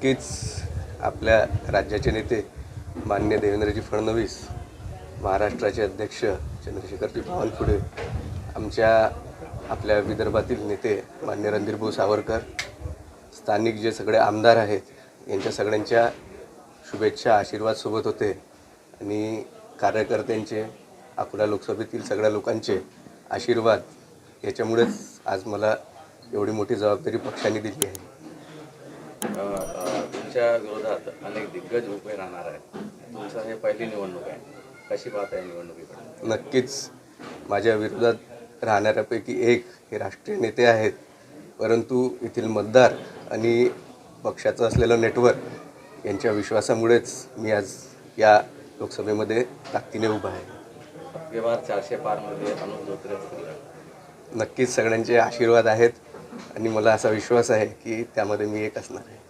नक्कीच आपल्या राज्याचे नेते मान्य देवेंद्रजी फडणवीस महाराष्ट्राचे अध्यक्ष चंद्रशेखरजी बावनकुळे आमच्या आपल्या विदर्भातील नेते मान्य रणधीरभाऊ सावरकर स्थानिक जे सगळे आमदार आहेत यांच्या सगळ्यांच्या शुभेच्छा आशीर्वाद सोबत होते. आणि कार्यकर्त्यांचे अकोला लोकसभेतील सगळ्या लोकांचे आशीर्वाद याच्यामुळेच आज मला एवढी मोठी जबाबदारी पक्षाने दिली आहे. तुमच्या विरोधात अनेक दिग्गज उभे राहणार आहेत. तुमचं हे पहिली निवडणूक आहे. कशी पाहता या निवडणुकीकडे? नक्कीच. माझ्या विरोधात राहणाऱ्यापैकी एक हे राष्ट्रीय नेते आहेत. परंतु येथील मतदार आणि पक्षाचं असलेलं नेटवर्क यांच्या विश्वासामुळेच मी आज या लोकसभेमध्ये ताकदीने उभा आहे. व्यवहार चारशे पारमध्ये अनुज धोत्रे? नक्कीच सगळ्यांचे आशीर्वाद आहेत आणि मला असा विश्वास आहे की त्यामध्ये मी एक असणार आहे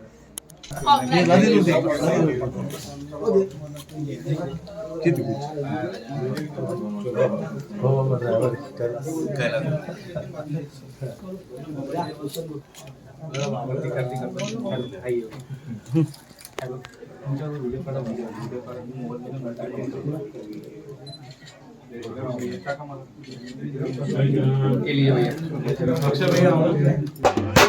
¿Qué te gusta? ¿Qué.